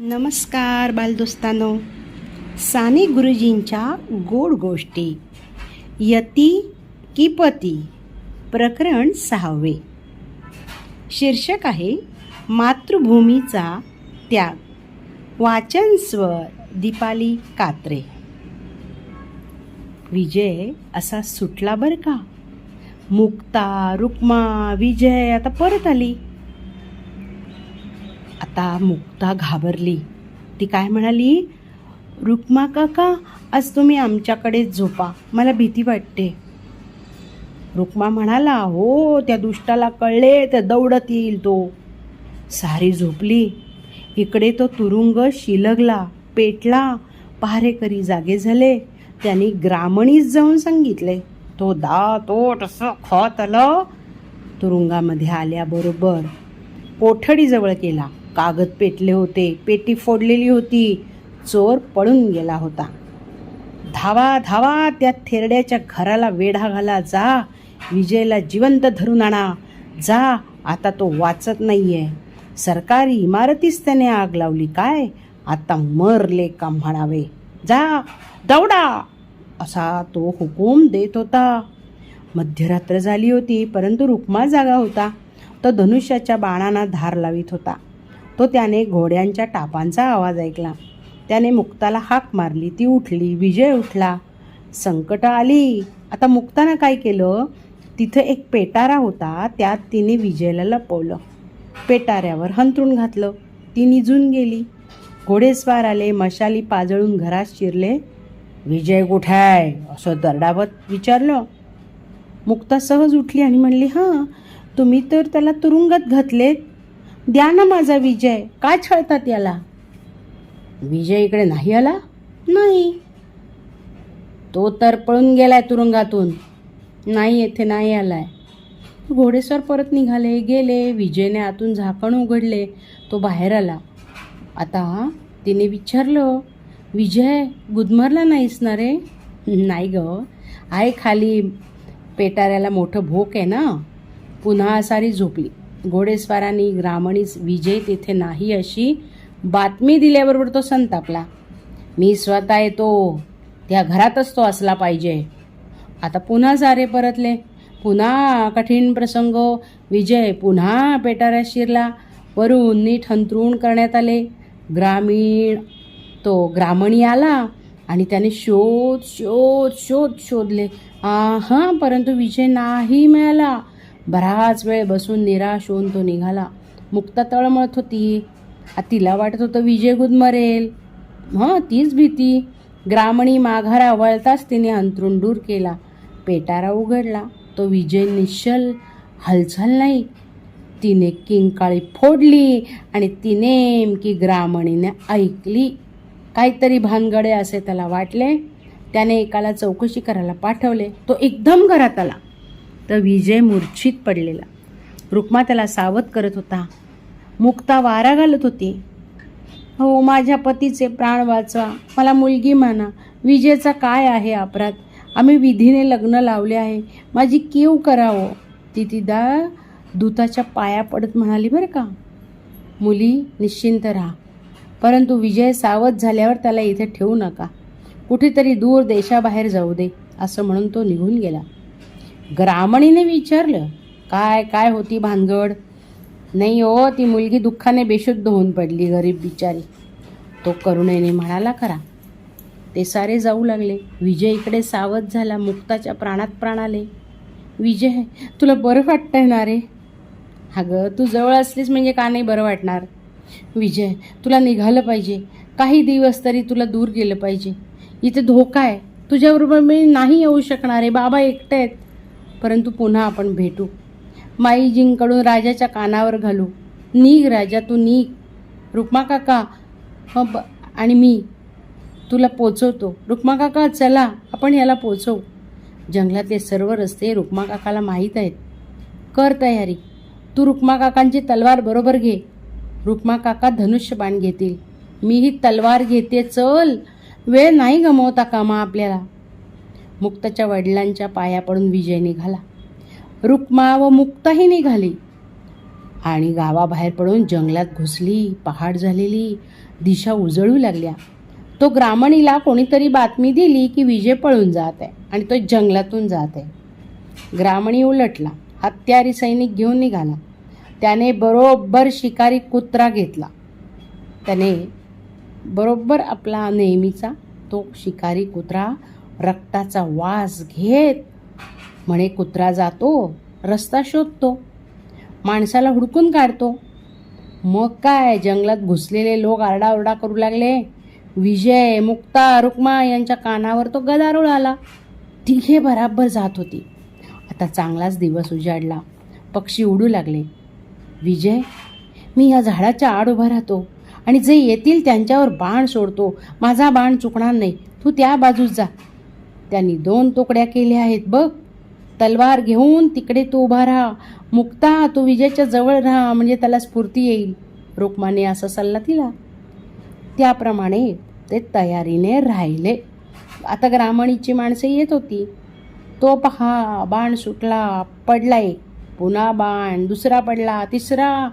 नमस्कार बालदोस्तानो. साने गुरुजींच्या गोड गोष्टी. यती किपती प्रकरण सहावे. शीर्षक आहे मातृभूमीचा त्याग. वाचन स्वर दीपाली कात्रे. विजय असा सुटला बरं का? मुक्ता रुक्मा विजय आता परत आली. आता मुक्ता घाबरली. ती काय म्हणाली? रुक्मा काका आज तुम्ही आमच्याकडेच झोपा. मला भीती वाटते. रुक्मा म्हणाला हो त्या दुष्टाला कळले तर दौडत येईल तो. सारी झोपली. इकडे तो तुरुंग शिलगला पेटला. पहारेकरी जागे झाले. त्यांनी ग्रामणीच जाऊन सांगितले तो दा तो तसं खत आलं. तुरुंगामध्ये आल्याबरोबर कोठडीजवळ केला. कागद पेटले होते. पेटी फोडलेली होती. चोर पळून गेला होता. धावा धावा त्या थेरड्याच्या घराला वेढा घाला. जा विजयला जिवंत धरून आणा. जा आता तो वाचत नाहीये. सरकारी इमारतीच त्याने आग लावली. काय? आता मरले का म्हणावे? जा दौडा! असा तो हुकूम देत होता. मध्यरात्र झाली होती परंतु रुक्मा जागा होता. तो धनुष्याच्या बाणांना धार लावित होता. तो त्याने घोड्यांच्या टापांचा आवाज ऐकला. त्याने मुक्ताला हाक मारली. ती उठली. विजय उठला. संकट आली. आता मुक्तानं काय केलं? तिथं एक पेटारा होता. त्यात तिने विजयला लपवलं. पेटाऱ्यावर हंतरून घातलं. ती निजून गेली. घोडेस्वार आले. मशाली पाजळून घरात शिरले. विजय कुठे आहे असं दरडावत विचारलं. मुक्ता सहज उठली आणि म्हणली हां तुम्ही तर त्याला तुरुंगात घातलेत. द्या ना माझा विजय. काय छळतात याला? विजय इकडे नाही आला? नाही. तो तर पळून गेलाय तुरुंगातून. नाही येथे नाही आलाय. घोडेस्वार परत निघाले गेले. विजयने आतून झाकण उघडले. तो बाहेर आला. आता तिने विचारलं विजय गुदमरला नाहीस ना रे? नाही ग. आहे खाली. पेटाऱ्याला मोठं भोक आहे ना. पुन्हा सारी झोपली. घोडेस्वारांनी ग्रामणीच विजय तेथे नाही अशी बातमी दिल्याबरोबर तो संतापला. मी स्वतः येतो. त्या घरातच तो असला पाहिजे. आता पुन्हा सारे परतले. पुन्हा कठीण प्रसंग. विजय पुन्हा पेटाऱ्यात शिरला. वरून नीट हंतरुण करण्यात आले. ग्रामीण तो ग्रामणी आला आणि त्याने शोध शोध शोध शोधले. हां परंतु विजय नाही मिळाला. बराच वेळ बसून निराश होऊन तो निघाला. मुक्ता तळमळत होती. तिला वाटत होतं विजय गुदमरेल हां तीच भीती. ग्रामणी माघारा वळताच तिने अंतरून दूर केला. पेटारा उघडला. तो विजय निश्चल हालचाल नाही. तिने किंकाळी फोडली आणि ती नेमकी ग्रामणीने ऐकली. काहीतरी भानगडे असे त्याला वाटले. त्याने एकाला चौकशी करायला पाठवले. तो एकदम घरात आला. तर विजय मूर्छित पडलेला. रुक्मा त्याला सावध करत होता. मुक्ता वारा घालत होती. हो माझ्या पतीचे प्राण वाचवा मला मुलगी म्हणा. विजयचा काय आहे अपराध? आम्ही विधीने लग्न लावले आहे. माझी कीव करावं. ती तिदा दूताच्या पाया पडत म्हणाली बरं का? मुली निश्चिंत राहा. परंतु विजय सावध झाल्यावर त्याला इथे ठेवू नका. कुठेतरी दूर देशाबाहेर जाऊ दे असं म्हणून तो निघून गेला. ग्रामणीने विचारलं काय काय होती भानगड? नाही हो ती मुलगी दुःखाने बेशुद्ध होऊन पडली गरीब बिचारी. तो करुणेने म्हणाला खरा ते सारे जाऊ लागले. विजय इकडे सावध झाला मुक्ताच्या प्राणात प्राण आले. विजय तुला बरं वाटतंय ना रे? अगं तू जवळ असलीस म्हणजे का नाही बरं वाटणार? विजय तुला निघालं पाहिजे. काही दिवस तरी तुला दूर गेलं पाहिजे. इथे धोका आहे. तुझ्याबरोबर मी नाही येऊ शकणार आहे. बाबा एकटे आहेत. परंतु पुन्हा आपण भेटू. माईजींकडून राजाच्या कानावर घालू. निघ राजा तू निघ रुक्मा काका ह ब आणि मी. तुला पोचवतो. रुक्मा काका चला आपण याला पोचवू. जंगलातले सर्व रस्ते रुक्मा काकाला माहीत आहेत. कर तयारी. तू रुक्मा काकांची तलवार बरोबर घे. रुक्मा काका धनुष्य बाण घेतील. मी ही तलवार घेते चल. वेळ नाही गमवता कामा आपल्याला. मुक्ताच्या वडिलांच्या पाया पडून विजय निघाला. रुक्मा व मुक्ताही निघाली. आणि गावाबाहेर पडून जंगलात घुसली पहाड झालेली दिशा उजळू लागल्या. तो ग्रामणीला कोणीतरी बातमी दिली की विजय पळून जात आहे आणि तो जंगलातून जात आहे. ग्रामणी उलटला हत्यारी सैनिक घेऊन निघाला. त्याने बरोबर शिकारी कुत्रा घेतला. त्याने बरोबर आपला नेहमीचा तो शिकारी कुत्रा रक्ताचा वास घेत म्हणे कुत्रा जातो रस्ता शोधतो माणसाला हुडकून काढतो. मग काय जंगलात घुसलेले लोक आरडाओरडा करू लागले. विजय मुक्ता रुक्मा यांच्या कानावर तो गदारोळ आला. तिघे बराबर जात होती. आता चांगलाच दिवस उजाडला. पक्षी उडू लागले. विजय मी या झाडाच्या आड उभा राहतो आणि जे येतील त्यांच्यावर बाण सोडतो. माझा बाण चुकणार नाही. तू त्या बाजूस जा. त्यांनी दोन तुकड्या केल्या आहेत बघ. तलवार घेऊन तिकडे तो उभा राहा. मुक्ता तो विजयच्या जवळ राहा म्हणजे त्याला स्फूर्ती येईल. रुक्माने असा सल्ला दिला. त्याप्रमाणे ते तयारीने राहिले. आता ग्रामणीची माणसे येत होती. तो पहा बाण सुटला पडला एक पुन्हा बाण दुसरा पडला तिसरा.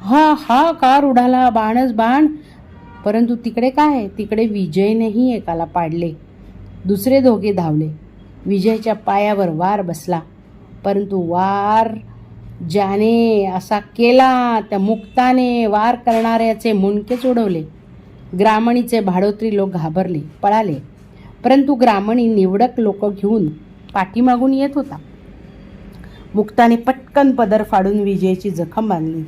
हा हा कार उडाला बाणच बाण. परंतु तिकडे काय? तिकडे विजयनेही एकाला पाडले. दुसरे दोघे धावले. विजयच्या पायावर वार बसला. परंतु वार ज्याने असा केला त्या मुक्ताने वार करणाऱ्याचे मुंडकेच उडवले ग्रामणीचे भाडोत्री लोक घाबरले पळाले. परंतु ग्रामणी निवडक लोक घेऊन पाठीमागून येत होता. मुक्ताने पटकन पदर फाडून विजयची जखम बांधली.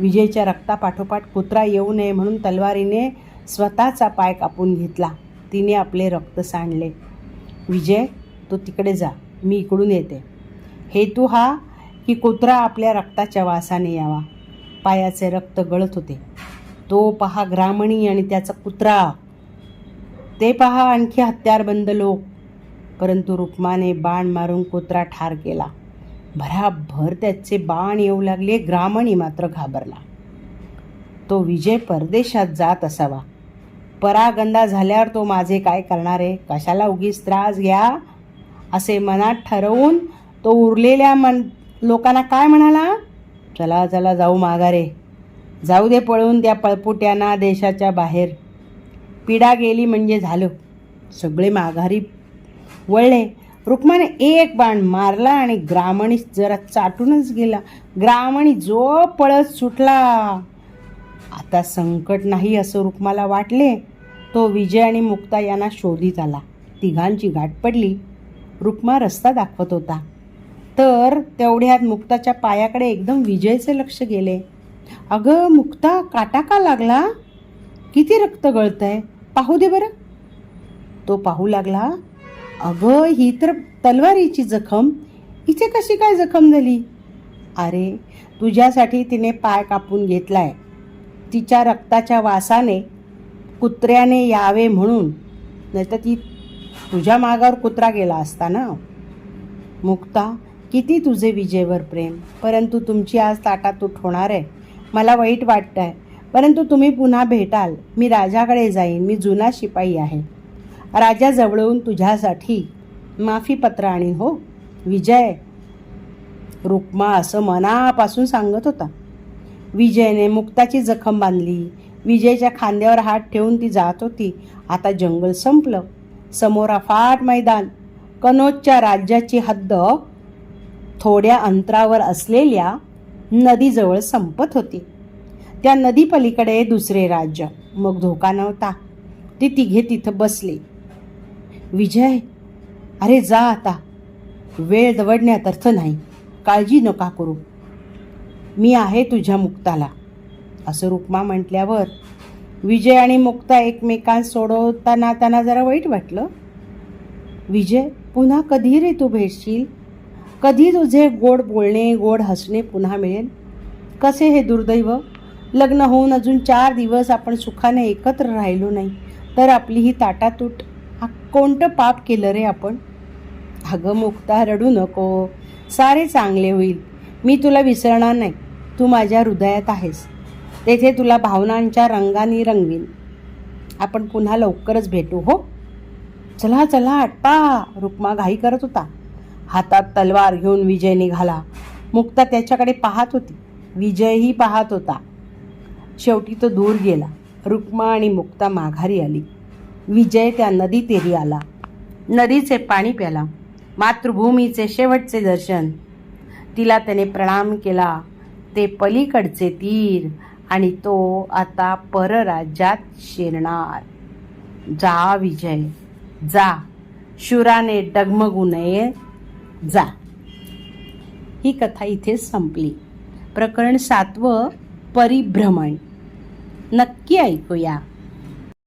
विजयच्या रक्तापाठोपाठ कुत्रा येऊ नये म्हणून तलवारीने स्वतःचा पाय कापून घेतला. तिने आपले रक्त सांडले. विजय तो तिकडे जा. मी इकडून येते. हेतू हा की कुत्रा आपल्या रक्ताच्या वासाने यावा. पायाचे रक्त गळत होते. तो पहा ग्रामणी आणि त्याचा कुत्रा. ते पहा आणखी हत्यारबंद लोक. परंतु रुक्माने बाण मारून कुत्रा ठार केला. भराभर त्याचे बाण येऊ लागले. ग्रामणी मात्र घाबरला. तो विजय परदेशात जात असावा. परागंदा झाल्यावर तो माझे काय करणार आहे? कशाला उगीच त्रास घ्या? असे मनात ठरवून तो उरलेल्या मन लोकांना काय म्हणाला? चला चला जाऊ माघारे. जाऊ दे पळून त्या पळपुट्यांना देशाच्या बाहेर. पिढा गेली म्हणजे झालं. सगळे माघारी वळले. रुक्माने एक बाण मारला आणि ग्रामणी जरा चाटूनच गेला. ग्रामणी जो पळत सुटला. आता संकट नाही असं रुक्माला वाटले. तो विजय आणि मुक्ता यांना शोधित आला. तिघांची गाठ पडली. रुक्मा रस्ता दाखवत होता. तर तेवढ्यात मुक्ताच्या पायाकडे एकदम विजयचे लक्ष गेले. अगं मुक्ता काटा का लागला? किती रक्त गळतंय? पाहू दे बरं. तो पाहू लागला अगं ही तर तलवारीची जखम. इथे कशी काय जखम झाली? अरे तुझ्यासाठी तिने पाय कापून घेतलाय. तिच्या रक्ताच्या वासाने कुत्र्याने यावे म्हणून. नाहीतर ती तुझ्या मागावर कुत्रा गेला असता ना? मुक्ता किती तुझे विजेवर प्रेम? परंतु तुमची आज ताटातूट होणार आहे. मला वाईट वाटतं आहे परंतु तुम्ही पुन्हा भेटाल. मी राजाकडे जाईन. मी जुना शिपाई आहे. राजा जवळून तुझ्यासाठी माफीपत्र आणि हो? विजय रुक्मा असं मनापासून सांगत होता. विजयने मुक्ताची जखम बांधली. विजयच्या खांद्यावर हात ठेवून ती जात होती. आता जंगल संपलं. समोर अफाट मैदान. कनोजच्या राज्याची हद्द थोड्या अंतरावर असलेल्या नदीजवळ संपत होती. त्या नदीपलीकडे दुसरे राज्य. मग धोका नव्हता. ते तिघे तिथं बसले. विजय अरे जा आता. वेळ दवडण्यात अर्थ नाही. काळजी नका करू. मी आहे तुझ्या मुक्ताला. असं रुक्मा म्हटल्यावर विजय आणि मुक्ता एकमेकांत सोडवताना त्यांना जरा वाईट वाटलं. विजय पुन्हा कधी रे तू भेटशील? कधी तुझे गोड बोलणे गोड हसणे पुन्हा मिळेल? कसे हे दुर्दैव? लग्न होऊन अजून चार दिवस आपण सुखाने एकत्र राहिलो नाही तर आपली ही ताटातूट हा कोणतं पाप केलं रे आपण? अगं मुक्ता रडू नको. सारे चांगले होईल. मी तुला विसरणार नाही. तू माझ्या हृदयात आहेस. तेथे तुला भावनांच्या रंगाने रंगवीन. आपण पुन्हा लवकरच भेटू हो? चला चला आटपा रुक्मा घाई करत होता. हातात तलवार घेऊन विजय निघाला. मुक्ता त्याच्याकडे पाहत होती. विजयही पाहत होता. शेवटी तो दूर गेला. रुक्मा आणि मुक्ता माघारी आली. विजय त्या नदी तेरी आला. नदीचे पाणी प्याला. मातृभूमीचे शेवटचे दर्शन. तिला त्याने प्रणाम केला. ते पलीकडचे तीर आणि तो आता परराज्यात शिरणार. जा विजय जा. शुराने डगमगू नये जा. ही कथा इथेच संपली. प्रकरण सातवं परिभ्रमण. नक्की ऐकूया.